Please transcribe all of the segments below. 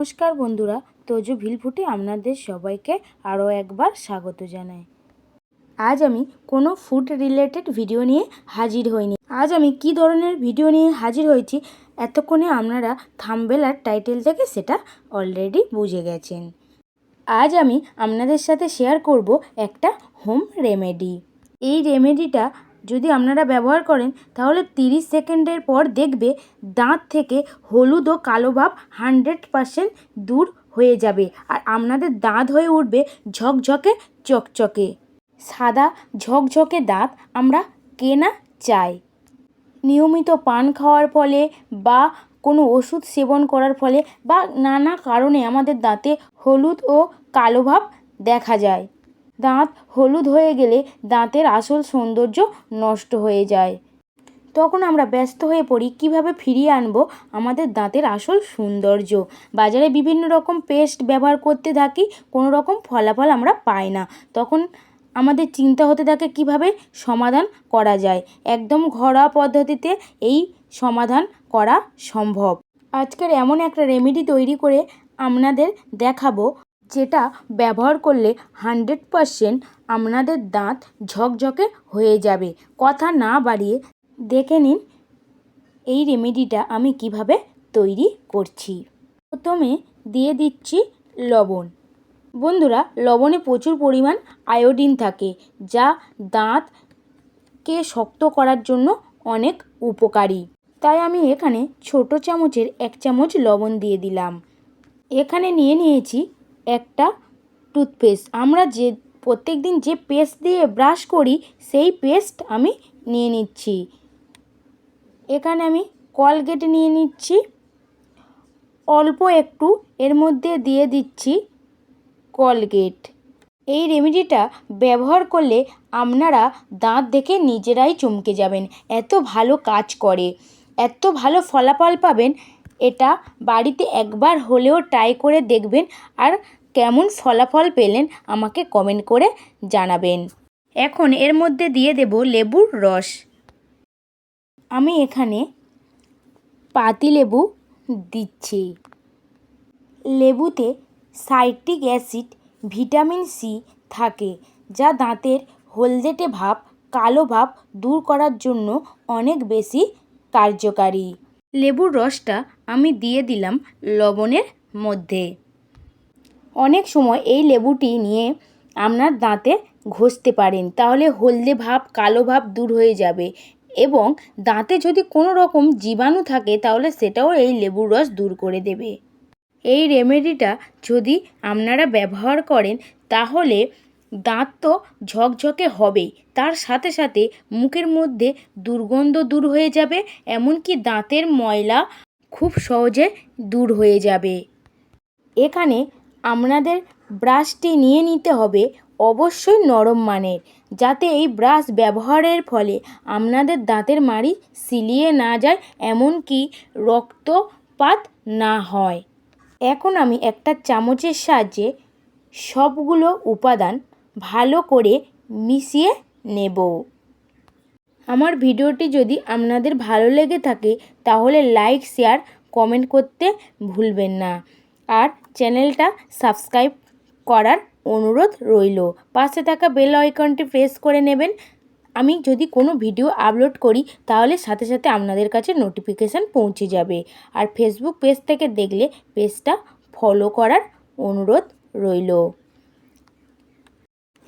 নমস্কার বন্ধুরা, তোজো ভিলফুটে আপনাদের সবাইকে আরও একবার স্বাগত জানাই। আজ আমি কোনো ফুড রিলেটেড ভিডিও নিয়ে হাজির হইনি। আজ আমি কি ধরনের ভিডিও নিয়ে হাজির হয়েছি এতক্ষণে আপনারা থাম্বেল আর টাইটেল থেকে সেটা অলরেডি বুঝে গেছেন। আজ আমি আপনাদের সাথে শেয়ার করব একটা হোম রেমেডি। এই রেমেডিটা যদি আপনারা ব্যবহার করেন, তাহলে তিরিশ সেকেন্ডের পর দেখবে দাঁত থেকে হলুদ ও কালো ভাব হান্ড্রেড পারসেন্ট দূর হয়ে যাবে আর আপনাদের দাঁত হয়ে উঠবে ঝকঝকে, চকচকে। সাদা, ঝকঝকে দাঁত আমরা কেনা চাই। নিয়মিত পান খাওয়ার ফলে বা কোনো ওষুধ সেবন করার ফলে বা নানা কারণে আমাদের দাঁতে হলুদ ও কালো ভাব দেখা যায়। দাঁত হলুদ হয়ে গেলে দাঁতের আসল সৌন্দর্য নষ্ট হয়ে যায়। তখন আমরা ব্যস্ত হয়ে পড়ি, কীভাবে ফিরিয়ে আনব আমাদের দাঁতের আসল সৌন্দর্য? বাজারে বিভিন্ন রকম পেস্ট ব্যবহার করতে থাকি, কোনো রকম ফলাফল আমরা পাই না। তখন আমাদের চিন্তা হতে থাকে, কীভাবে সমাধান করা যায়? একদম ঘরোয়া পদ্ধতিতে এই সমাধান করা সম্ভব। আজকের এমন একটা রেমেডি তৈরি করে আপনাদের দেখাবো। যেটা ব্যবহার করলে হান্ড্রেড পারসেন্ট আপনাদের দাঁত ঝকঝকে হয়ে যাবে। কথা না বাড়িয়ে দেখে নিন এই রেমেডিটা আমি কীভাবে তৈরি করছি। প্রথমে দিয়ে দিচ্ছি লবণ। বন্ধুরা, লবণে প্রচুর পরিমাণ আয়োডিন থাকে, যা দাঁতকে শক্ত করার জন্য অনেক উপকারী। তাই আমি এখানে ছোট চামচের এক চামচ লবণ দিয়ে দিলাম। এখানে নিয়ে নিয়েছি একটা টুথপেস্ট আমরা যে প্রত্যেক দিন যে পেস্ট দিয়ে ব্রাশ করি, সেই পেস্ট আমি নিয়ে নিচ্ছি। এখানে আমি কলগেট নিয়ে নিচ্ছি। অল্প একটু এর মধ্যে দিয়ে দিচ্ছি কলগেট এই রেমেডিটা ব্যবহার করলে আপনারা দাঁত দেখে নিজেরাই চমকে যাবেন। এত ভালো কাজ করে। এত ভালো ফলাফল পাবেন। এটা বাড়িতে একবার হলেও ট্রাই করে দেখবেন। আর কেমন ফলাফল পেলেন আমাকে কমেন্ট করে জানাবেন। এখন এর মধ্যে দিয়ে দেব লেবুর রস। আমি এখানে পাতিলেবু দিচ্ছি। লেবুতে সাইট্রিক অ্যাসিড, ভিটামিন সি থাকে, যা দাঁতের হলদেটে ভাব, কালো ভাব দূর করার জন্য অনেক বেশি কার্যকারী। লেবুর রসটা আমি দিয়ে দিলাম লবণের মধ্যে। অনেক সময় এই লেবুটি নিয়ে আপনার দাঁতে ঘষতে পারেন। তাহলে হলদে ভাব, কালো ভাব দূর হয়ে যাবে এবং দাঁতে যদি কোনো রকম জীবাণু থাকে, তাহলে সেটাও এই লেবুর রস দূর করে দেবে। এই রেমেডিটা যদি আপনারা ব্যবহার করেন, তাহলে দাঁত তো ঝকঝকে হবেই। তার সাথে সাথে মুখের মধ্যে দুর্গন্ধ দূর হয়ে যাবে, এমনকি দাঁতের ময়লা খুব সহজে দূর হয়ে যাবে। এখানে আপনাদের ব্রাশটি নিয়ে নিতে হবে অবশ্যই নরম মানের, যাতে এই ব্রাশ ব্যবহারের ফলে আপনাদের দাঁতের মাড়ি সিলিয়ে না যায়, এমনকি রক্তপাত না হয়। এখন আমি একটা চামচের সাহায্যে সবগুলো উপাদান ভালো করে মিশিয়ে নেব। আমার ভিডিওটি যদি আপনাদের ভালো লেগে থাকে, তাহলে লাইক, শেয়ার, কমেন্ট করতে ভুলবেন না। আর চ্যানেলটা সাবস্ক্রাইব করার অনুরোধ রইল। পাশে থাকা বেল আইকনটি প্রেস করে নেবেন। আমি যদি কোনো ভিডিও আপলোড করি, তাহলে সাথে সাথে আপনাদের কাছে নোটিফিকেশান পৌঁছে যাবে। আর ফেসবুক পেজ থেকে দেখলে পেজটা ফলো করার অনুরোধ রইল।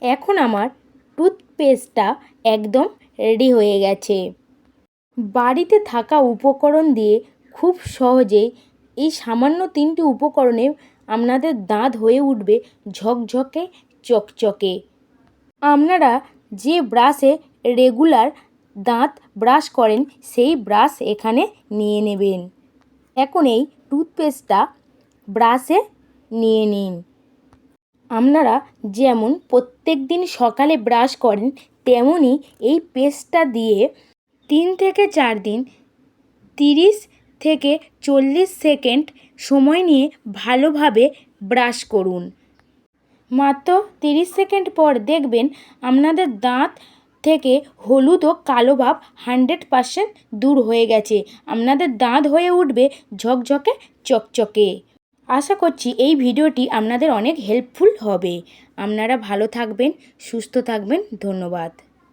এখন আমার টুথপেস্টটা একদম রেডি হয়ে গেছে। বাড়িতে থাকা উপকরণ দিয়ে খুব সহজেই এই সামান্য তিনটি উপকরণে আপনাদের দাঁত হয়ে উঠবে ঝকঝকে, চকচকে। আপনারা যে ব্রাশে রেগুলার দাঁত ব্রাশ করেন, সেই ব্রাশ এখানে নিয়ে নেবেন। এখন এই টুথপেস্টটা ব্রাশে নিয়ে নিন। আপনারা যেমন প্রত্যেক দিন সকালে ব্রাশ করেন তেমনই এই পেস্টটা দিয়ে তিন থেকে চার দিন তিরিশ থেকে চল্লিশ সেকেন্ড সময় নিয়ে ভালোভাবে ব্রাশ করুন। মাত্র তিরিশ সেকেন্ড পর দেখবেন আপনাদের দাঁত থেকে হলুদ ও কালো ভাব হান্ড্রেড পারসেন্ট দূর হয়ে গেছে। আপনাদের দাঁত হয়ে উঠবে ঝকঝকে, চকচকে। আশা করছি এই ভিডিওটি আপনাদের অনেক হেল্পফুল হবে। আপনারা ভালো থাকবেন, সুস্থ থাকবেন, ধন্যবাদ।